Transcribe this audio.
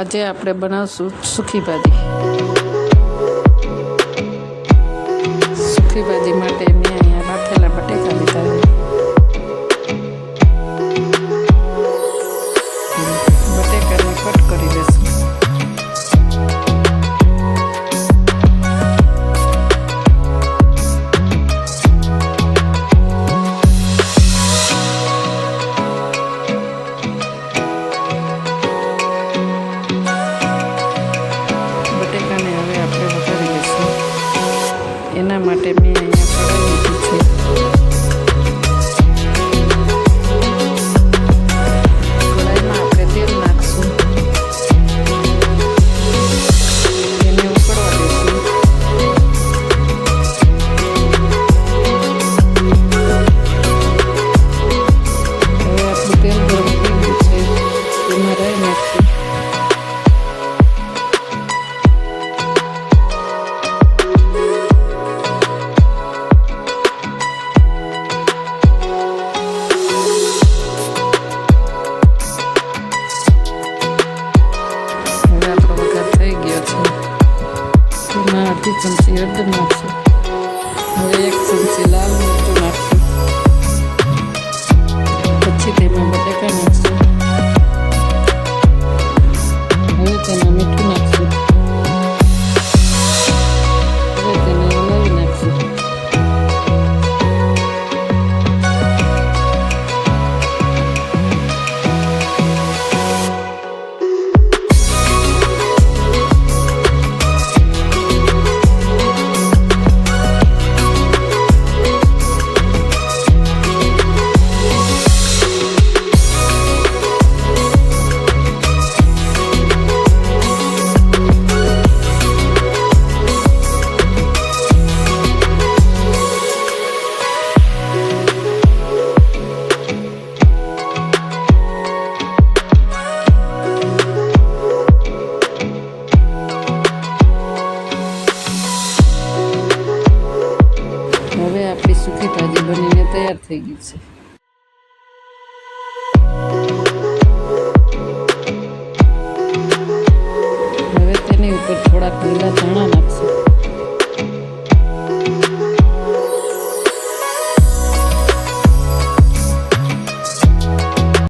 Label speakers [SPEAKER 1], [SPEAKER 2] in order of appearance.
[SPEAKER 1] આજે આપણે બનાવશું સુખી ભાજી. સુખી ભાજી એના માટે મેં અહીંયા અડધી ચમચી હળદર નાખશું હવે એક ચમચી લાલ મરચું નાખશું પછી તેમાં બટેકા નાખશું હવે તેમાં મીઠું આપણી ભાજી બનીને તૈયાર થઈ ગઈ છે. હવે તેની ઉપર થોડા લીલા ધાણા નાખશું.